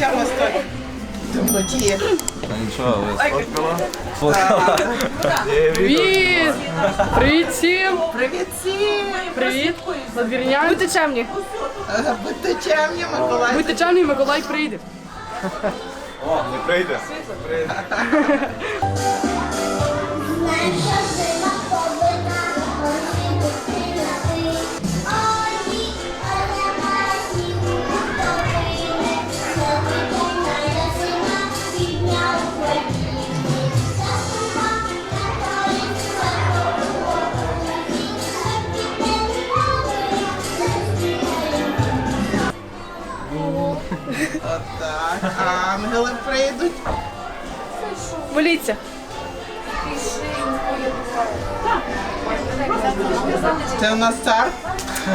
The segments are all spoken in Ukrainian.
Я вас так в нічого, ви сфоткала? Сфоткала. Привіт! Привіт всім! Привіт всім! Привіт! Надвірнян. Будьте чемні! Будьте чемні, Миколай. Будьте чемні, Миколай прийде. О, не прийде. Менша не Отак. Ангели прийдуть. Моліться. Це у нас цар.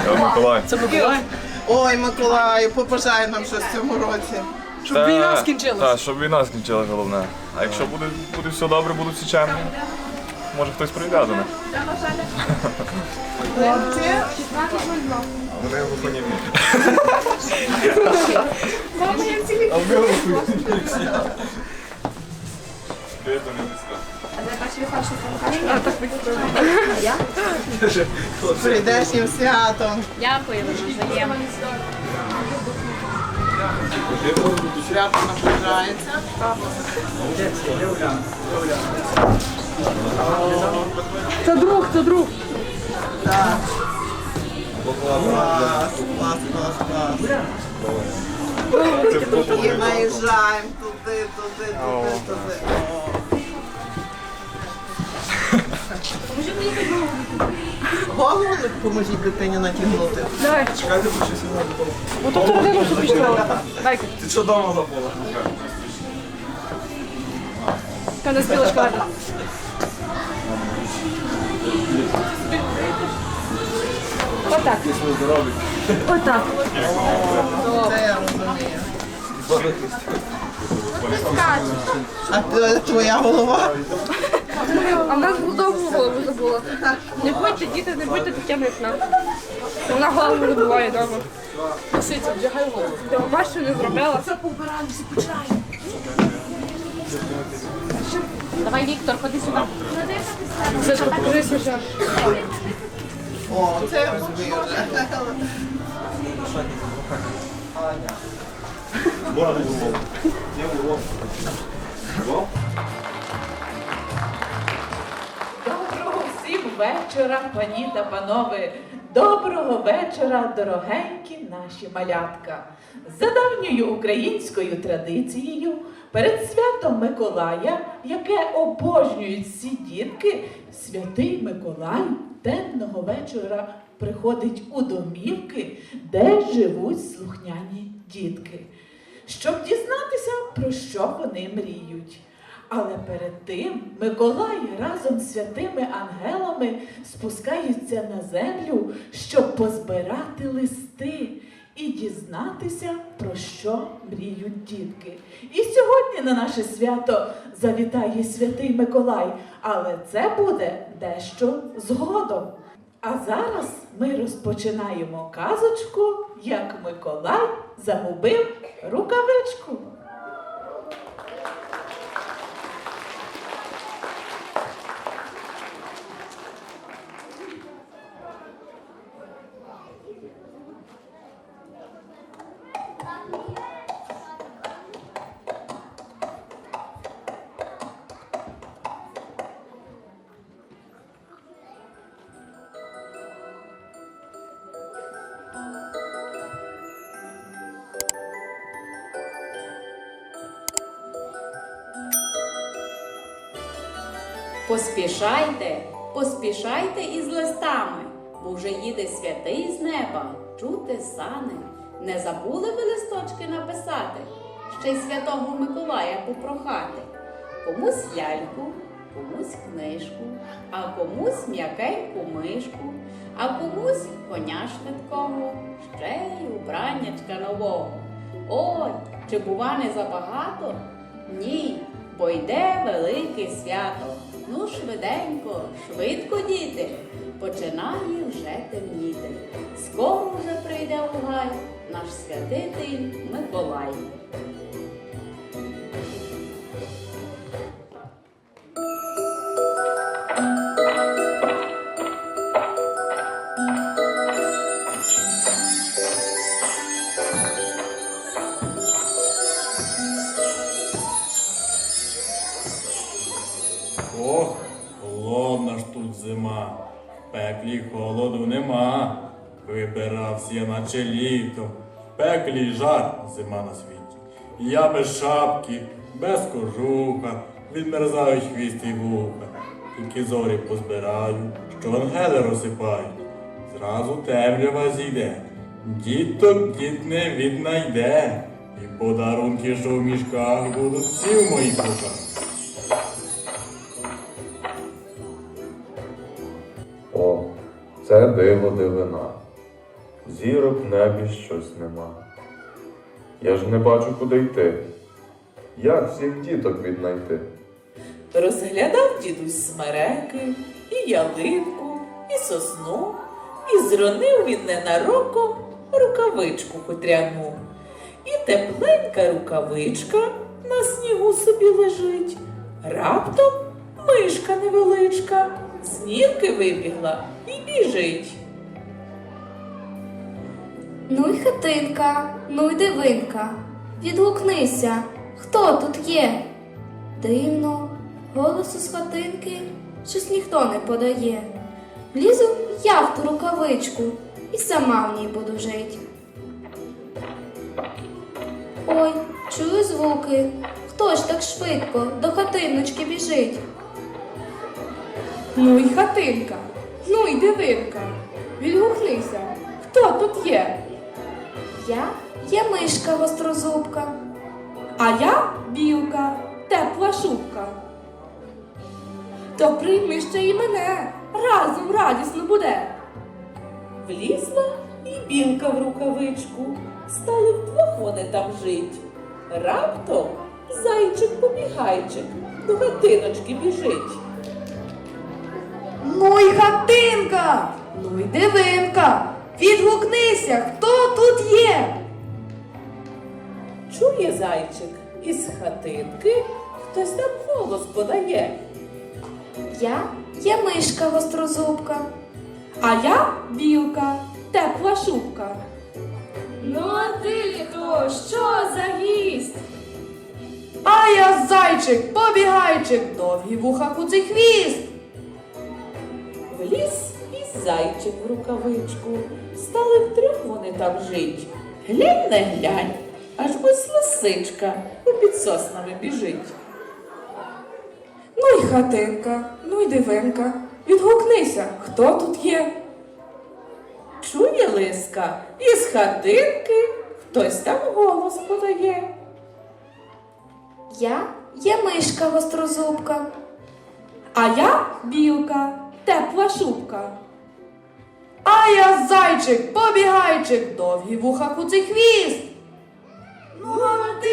Я Миколай. Це Миколай. Ой, Миколаю, побажай нам щось в цьому році. Щоб війна скінчилась. Так, щоб війна скінчилась, головне. А якщо буде, буде все добре, будуть всі чемні, може хтось до. Вони глухонімі. А глухонімі всі. Привіт, Донецька. А, так ви з прийдешнім святом. Дякую, взаємно. Свято наближається. Це друг, це друг. Так. Клас, клас, клас, клас. І наїжджаємо туди, туди, туди, туди. О. Голову поможіть дитині натягнути. Давай. Ото ти родину собі пішла. Дай-ка. Ти що дома забула? Та не спілочка гарна. Отак. Отак. Це я розумію. А твоя голова? А в нас довго голову забула. Не будьте діти, не будьте такими, як нам. Вона голову забуває вдома. Лисиця, вдягай голову. Ти бачиш, що не зробила? Це побираємося, починаємо. Давай, Віктор, ходи сюди. Лисичка, покажися ще. О, це я розумію вже. Доброго всім вечора, пані та панове. Доброго вечора, дорогенькі наші малятка. За давньою українською традицією, перед святом Миколая, яке обожнюють всі дітки, святий Миколай темного вечора приходить у домівки, де живуть слухняні дітки, щоб дізнатися, про що вони мріють. Але перед тим Миколай разом з святими ангелами спускаються на землю, щоб позбирати листи і дізнатися, про що мріють дітки. І сьогодні на наше свято завітає святий Миколай, але це буде дещо згодом. А зараз ми розпочинаємо казочку, як Миколай загубив рукавичку. Поспішайте, поспішайте із листами, бо вже їде святий з неба, чути сани. Не забули ви листочки написати, ще й святого Миколая попрохати. Комусь ляльку, комусь книжку, а комусь м'якеньку мишку, а комусь коня швидкого, ще й убраннячка нового. Ой, чи бува не забагато? Ні, бо йде велике свято. Ну, швиденько, швидко, діти, починає вже темніти. Скоро вже прийде у гай наш святитель Миколай. Вибирався я наче літо, пеклі жар зима на світі. Я без шапки, без кожуха, відмерзають хвіст і вуха. Тільки зорі позбираю, що ангели розсипають. Зразу темрява зійде, діток дід не віднайде. І подарунки, що в мішках, будуть всі в моїх руках. О, це диво дивина. Зірок в небі щось нема. Я ж не бачу, куди йти. Як всіх діток віднайти? Розглядав дідусь смереки, і ялинку, і сосну, і зронив він ненароком рукавичку хутряну. І тепленька рукавичка на снігу собі лежить. Раптом мишка невеличка з нірки вибігла і біжить. Ну й хатинка, ну й дивинка. Відгукнися, хто тут є? Дивно, голосу з хатинки щось ніхто не подає. Лізу я в ту рукавичку і сама в ній буду жить. Ой, чую звуки. Хто ж так швидко до хатиночки біжить? Ну й хатинка, ну й дивинка. Відгукнися, хто тут є? Я є мишка гострозубка. А я білка, тепла шубка. То прийми ще й мене, разом радісно буде. Влізла і білка в рукавичку. Стали вдвох вони там жить. Раптом зайчик-побігайчик до хатиночки біжить. Ну й хатинка, ну й дивинка. Відгукнися, хто тут є? Чує зайчик, із хатинки хтось там голос подає. Я є мишка гострозубка. А я білка, тепла шубка. Ну а ти хто? Що за гість? А я зайчик, побігайчик, довгі вуха куций хвіст. Вліз і зайчик в рукавичку. Стали втрьох вони там жить. Глянь не глянь, аж ось лисичка попід соснами біжить. Ну й хатинка, ну й дивинка. Відгукнися, хто тут є? Чує лиска, із хатинки хтось там голос подає. Я є мишка гострозубка. А я білка, тепла шубка. А я зайчик, побігайчик, довгі вуха куций хвіст. Ну а ти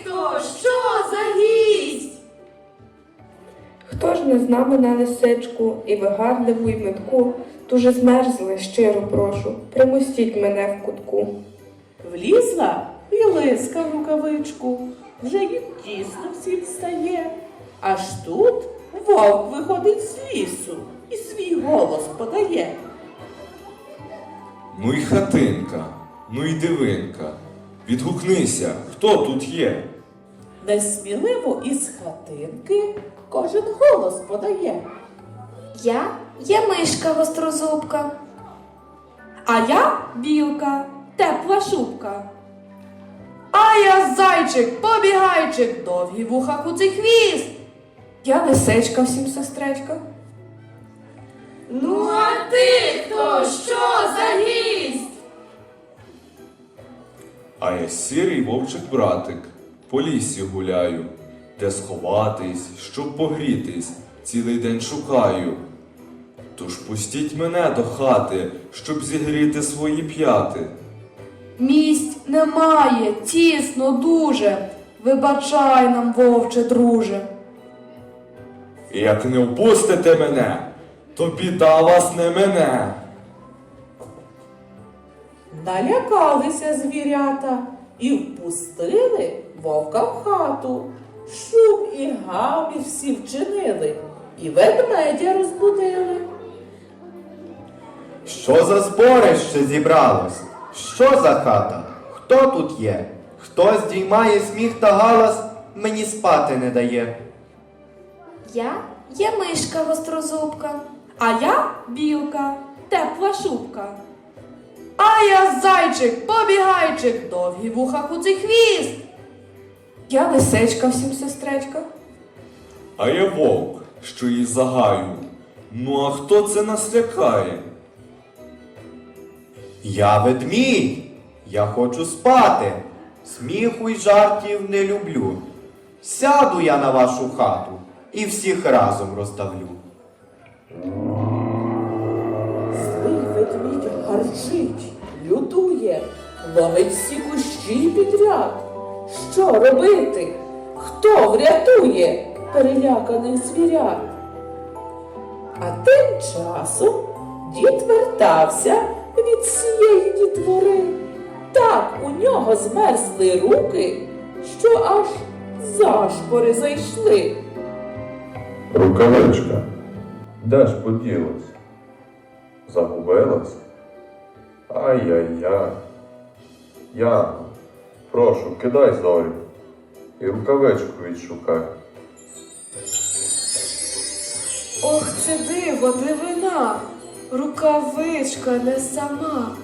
хто? Що за гість? Хто ж не зна мене лисичку і вигадливу й метку, дуже змерзли, щиро прошу, примостіть мене в кутку. Влізла і лиска в рукавичку, вже їм тісно всім стає. Аж тут вовк виходить з лісу і свій голос подає. Ну й хатинка, ну й дивинка. Відгукнися, хто тут є? Несміливо із хатинки кожен голос подає. Я є мишка гострозубка. А я білка, тепла шубка. А я зайчик, побігайчик, довгі вуха куций хвіст. Я лисичка всім сестречка. Ну а ти хто? Що за гість? А я сірий вовчик братик, по лісі гуляю, де сховатись, щоб погрітись, цілий день шукаю. Тож пустіть мене до хати, щоб зігріти свої п'яти. Місць немає, тісно дуже. Вибачай нам, вовче, друже. Як не впустите мене, то біда вас не мене. Налякалися звірята і впустили вовка в хату. Шум і гамір всі вчинили, і ведмедя розбудили. Що за зборище зібралось? Що за хата? Хто тут є? Хто здіймає сміх та галас, мені спати не дає. Я є мишка гострозубка. А я білка, тепла шубка. А я зайчик, побігайчик, довгі вуха куций хвіст. Я лисичка всім сестречка. А я вовк, що її загаю. Ну а хто це нас лякає? Я ведмідь, я хочу спати. Сміху й жартів не люблю. Сяду я на вашу хату і всіх разом роздавлю. Гарчить, лютує, ловить всі кущі підряд. Що робити? Хто врятує переляканих звірят? А тим часом дід вертався від цієї дітвори. Так у нього змерзли руки, що аж зашпори зайшли. Рукавичка, де ж поділась? Загубилась? Ай-яй-яй. Яно, прошу, кидай зорю і рукавичку відшукай. Ох, це диво, дивина, рукавичка не сама.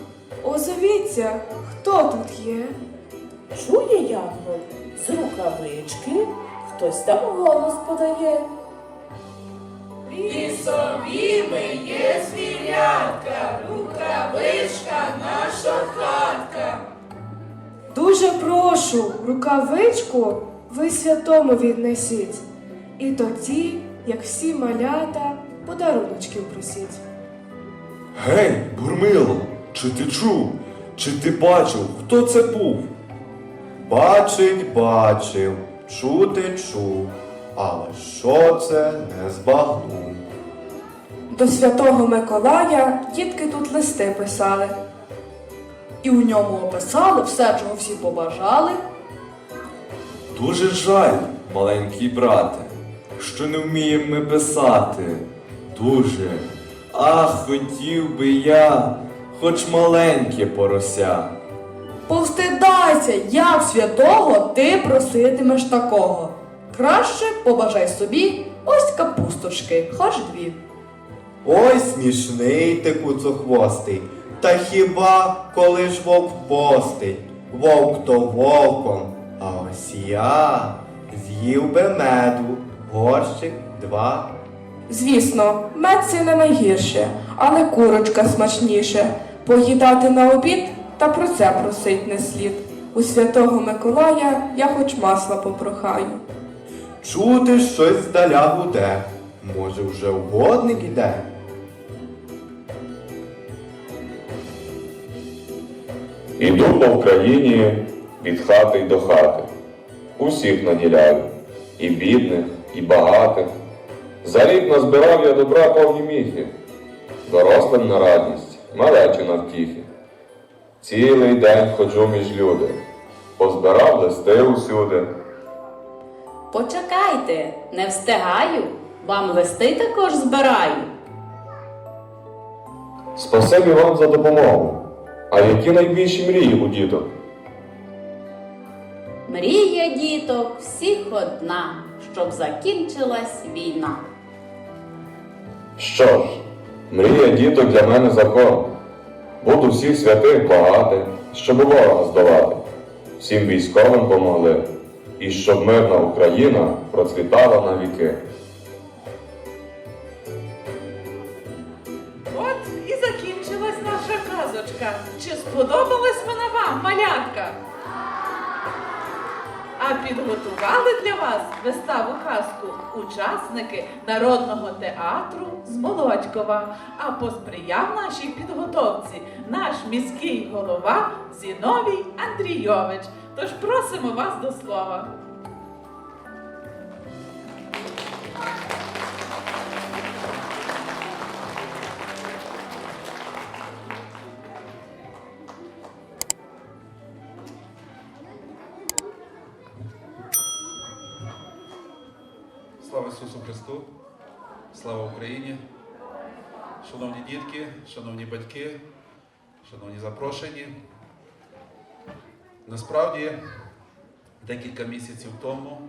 Озовіться, хто тут є? Чує янгол з рукавички, хтось там голос подає. Лісові ми є звірятка, Дуже прошу, рукавичку ви святому віднесіть. І тоді, як всі малята, подаруночків просіть. Гей, Бурмило, чи ти чув? Чи ти бачив, хто це був? Бачить, бачив, чути чув, але що це не збагнув. До святого Миколая дітки тут листи писали. І у ньому описали все, чого всі побажали. Дуже жаль, маленький брате, що не вміємо ми писати. Дуже. Ах, хотів би я, хоч маленьке порося. Повстидайся, як святого ти проситимеш такого. Краще побажай собі ось капусточки, хоч дві. Ой, смішний ти куцохвостий, та хіба коли ж вовк постить? Вовк то вовком, а ось я з'їв би меду, горщик, два. Звісно, мед це не найгірше, але курочка смачніше. Поїдати на обід та про це просить не слід. У святого Миколая я хоч масла попрохаю. Чути щось здаля гуде. Може, вже угодник іде? Іду по Україні від хати й до хати. Усіх наділяю, і бідних, і багатих. За рік назбирав я добра повні міхи, дорослим на радість, малечі на втіхи. Цілий день ходжу між люди, позбирав листи усюди. Почекайте, не встигаю, вам листи також збираю. Спасибі вам за допомогу. А які найбільші мрії у діток? Мрія діток всіх одна, щоб закінчилась війна. Що ж, мрія діток для мене закон. Буду всіх святих благати, щоб ворога здолати. Всім військовим помогли, і щоб мирна Україна процвітала на віки. Казочка. Чи сподобалась вона вам, малятка? А підготували для вас виставу казку учасники народного театру з Молодькова. А посприяв нашій підготовці наш міський голова Зіновій Андрійович. Тож просимо вас до слова. Слава Ісусу Христу! Слава Україні! Шановні дітки, шановні батьки, шановні запрошені. Насправді, декілька місяців тому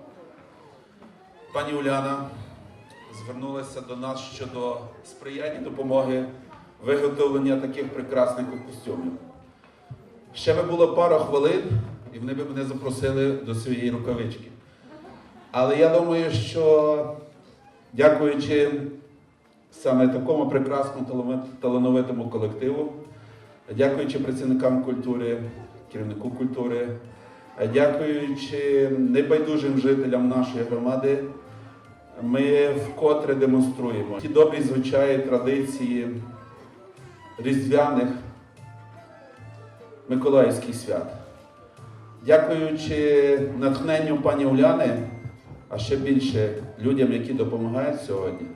пані Уляна звернулася до нас щодо сприяння допомоги виготовлення таких прекрасних костюмів. Ще би було пара хвилин, і вони б мене запросили до своєї рукавички. Але я думаю, що дякуючи саме такому прекрасному талановитому колективу, дякуючи працівникам культури, керівнику культури, дякуючи небайдужим жителям нашої громади, ми вкотре демонструємо ті добрі звичаї, традиції різдвяних Миколаївських свят. Дякуючи натхненню пані Уляни, а ще більше людям, які допомагають сьогодні,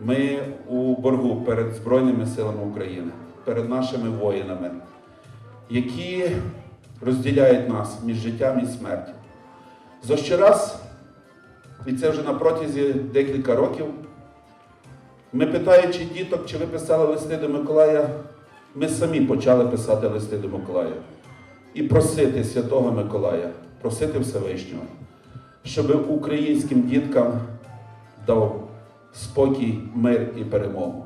ми у боргу перед Збройними силами України, перед нашими воїнами, які розділяють нас між життям і смертю. За щораз, і це вже на протязі декілька років, ми питаючи діток, чи ви писали листи до Миколая, ми самі почали писати листи до Миколая і просити Святого Миколая, просити Всевишнього, щоб українським діткам дав спокій, мир і перемогу.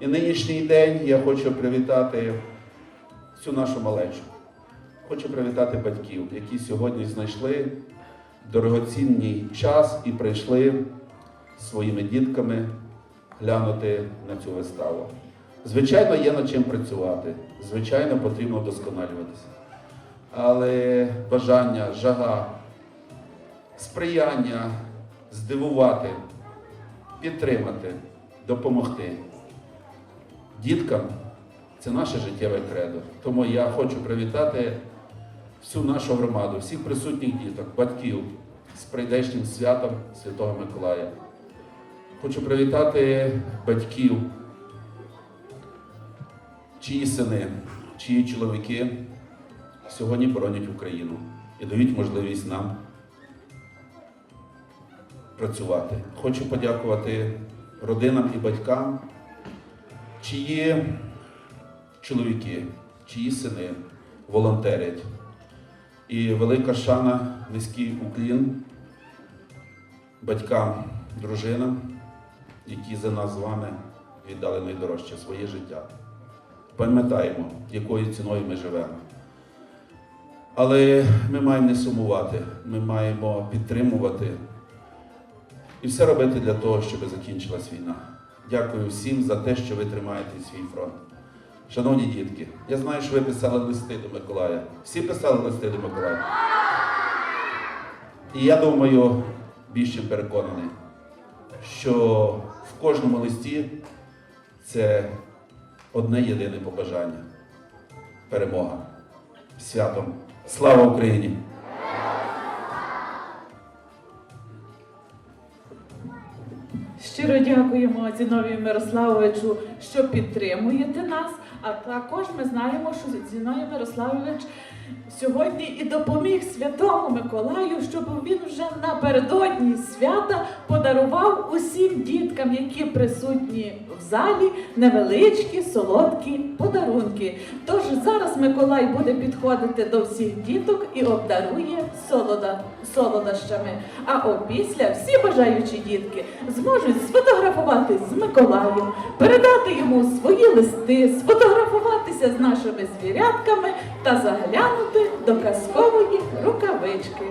І нинішній день я хочу привітати всю нашу малечу. Хочу привітати батьків, які сьогодні знайшли дорогоцінний час і прийшли своїми дітками глянути на цю виставу. Звичайно, є над чим працювати, звичайно, потрібно вдосконалюватися. Але бажання, жага, сприяння здивувати, підтримати, допомогти діткам це наше життєве кредо. Тому я хочу привітати всю нашу громаду, всіх присутніх діток, батьків з прийдешнім святом Святого Миколая. Хочу привітати батьків, чиї сини, чиї чоловіки сьогодні боронять Україну і дають можливість нам працювати. Хочу подякувати родинам і батькам, чиї чоловіки, чиї сини волонтерять. І велика шана, низький уклін батькам, дружинам, які за нас з вами віддали найдорожче своє життя. Пам'ятаємо, якою ціною ми живемо. Але ми маємо не сумувати, ми маємо підтримувати і все робити для того, щоб закінчилась війна. Дякую всім за те, що ви тримаєте свій фронт. Шановні дітки, я знаю, що ви писали листи до Миколая. Всі писали листи до Миколая. І я думаю, більше переконаний, що в кожному листі це одне єдине побажання перемога. Святом. Слава Україні! Щиро дякуємо Зіновію Мирославовичу, що підтримуєте нас. А також ми знаємо, що Зіновій Мирославович сьогодні і допоміг Святому Миколаю, щоб він вже напередодні свята подарував усім діткам, які присутні в залі, невеличкі солодкі подарунки. Тож зараз Миколай буде підходити до всіх діток і обдарує солода, солодощами. А опісля всі бажаючі дітки зможуть сфотографуватись з Миколаєм, передати йому свої листи, сфотографуватися з нашими звірятками та заглянути до казкової рукавички.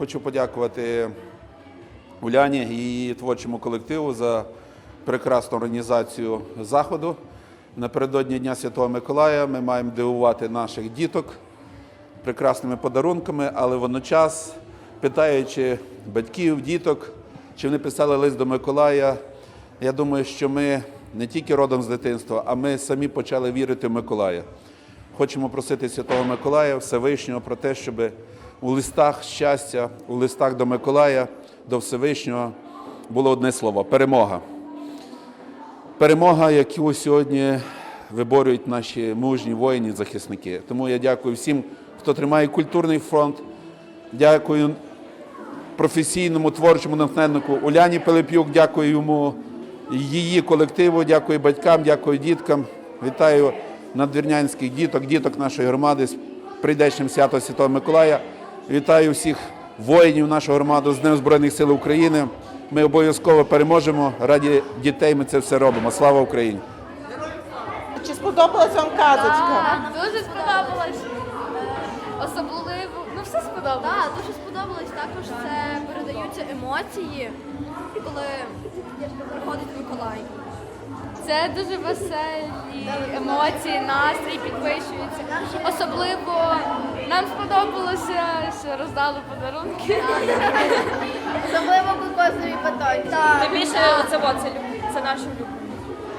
Хочу подякувати Уляні і її творчому колективу за прекрасну організацію заходу. Напередодні Дня Святого Миколая ми маємо дивувати наших діток прекрасними подарунками, але водночас, питаючи батьків, діток, чи вони писали лист до Миколая, я думаю, що ми не тільки родом з дитинства, а ми самі почали вірити в Миколая. Хочемо просити Святого Миколая Всевишнього про те, щоб у листах щастя, у листах до Миколая, до Всевишнього було одне слово перемога. Перемога, яку сьогодні виборюють наші мужні воїни, захисники. Тому я дякую всім, хто тримає культурний фронт. Дякую професійному творчому натхненнику Уляні Пилип'юк, дякую йому, її колективу, дякую батькам, дякую діткам. Вітаю надвірнянських діток, діток нашої громади з прийдешнім свято Святого Миколая. Вітаю всіх воїнів нашої громади з Днем Збройних сил України. Ми обов'язково переможемо. Раді дітей ми це все робимо. Слава Україні! Чи сподобалась вам казочка? Дуже сподобалось. Особливо, ну все сподобалось. Так, дуже сподобалось. Також це передаються емоції, коли приходить Миколай. Це дуже веселі емоції, настрій підвищується. Особливо нам сподобалося, що роздали подарунки. Особливо кокосові батончики. Найбільше це вот, це, люб- це наші улюблені.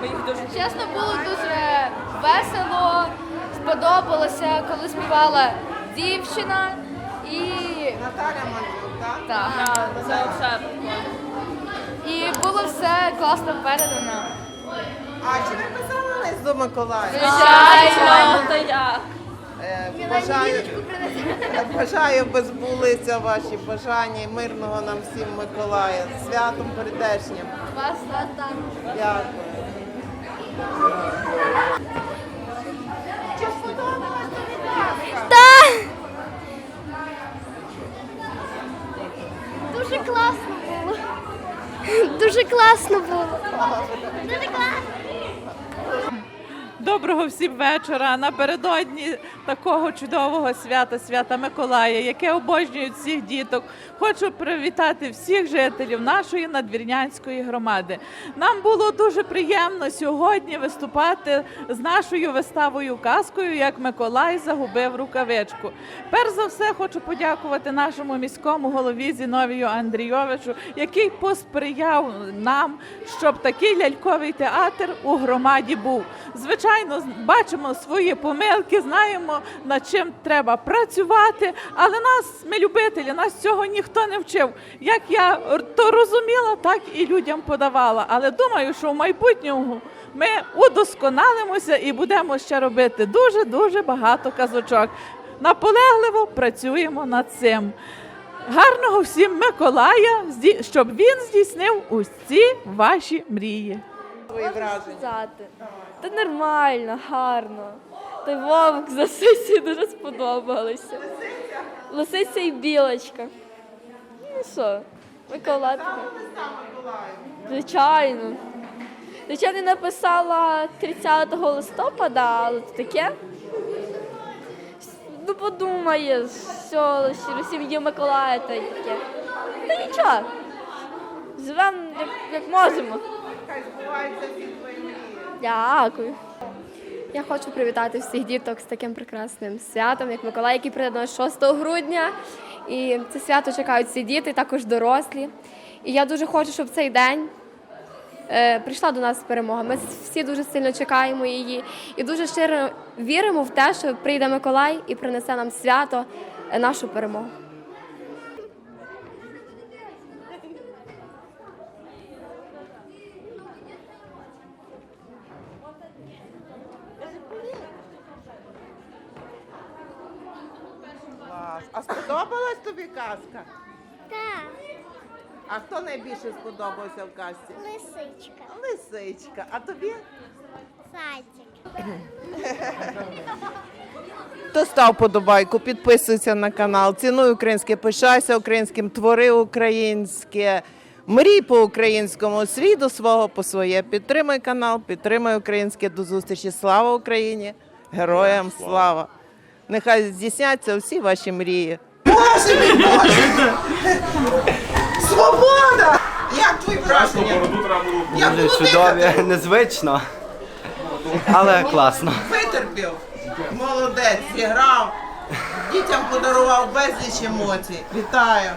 Ми їх дуже Чесно, було дуже весело, сподобалося, коли співала дівчина і Наталя Мандрук, так? так. це все. І було все класно передано. А чи ви писали лист до Миколая? Звичайно, то я. Е, Бажаю, бажаю би збулися ваші бажання і мирного нам всім Миколая. З Святом прийдешнім. Вас так. Дякую. Чи сподобалась тобі казка? Дуже класно. Дуже класно було. Дуже класно. Доброго всім вечора. Напередодні такого чудового свята, свята Миколая, яке обожнюють всіх діток. Хочу привітати всіх жителів нашої надвірнянської громади. Нам було дуже приємно сьогодні виступати з нашою виставою казкою, як Миколай загубив рукавичку. Перш за все, хочу подякувати нашому міському голові Зіновію Андрійовичу, який посприяв нам, щоб такий ляльковий театр у громаді був. Звичайно, з- бачимо свої помилки, знаємо над чим треба працювати, але нас, ми любителі, нас цього ніхто не вчив. Як я то розуміла, так і людям подавала. Але думаю, що в майбутньому ми удосконалимося і будемо ще робити дуже дуже багато казочок. Наполегливо працюємо над цим. Гарного всім Миколая, щоб він здійснив усі ваші мрії. Твої враження. Та нормально, гарно. Той вовк з лисиці дуже сподобалися. Лисиця і білочка. Ну що, Миколатка. Звичайно. Звичайно, написала 30 листопада, але таке. Ну, подумаєш, що щиро сім'ї Миколая та таке. Та нічого. Живемо як, як можемо. Хай мрії. Дякую. Я хочу привітати всіх діток з таким прекрасним святом, як Миколай, який прийде до нас 6 грудня. І це свято чекають всі діти, також дорослі. І я дуже хочу, щоб цей день е, прийшла до нас перемога. Ми всі дуже сильно чекаємо її і дуже щиро віримо в те, що прийде Миколай і принесе нам свято, е, нашу перемогу. Клас. А сподобалась тобі казка? Так, А хто найбільше сподобався в казці? лисичка, Лисичка. А тобі? зайчик. Хто став подобайку, підписуйся на канал, цінуй українське, пишайся українським, твори українське, мрій по українському, свій до свого по своє. Підтримай канал, підтримай українське. До зустрічі. Слава Україні! Героям слава! Нехай здійсняться всі ваші мрії. Боже мій Боже! Свобода! Як твої враження? Як Дуже було чудові, дихати? незвично, але класно. Витерпів. Молодець, зіграв. Дітям подарував безліч емоцій. Вітаю!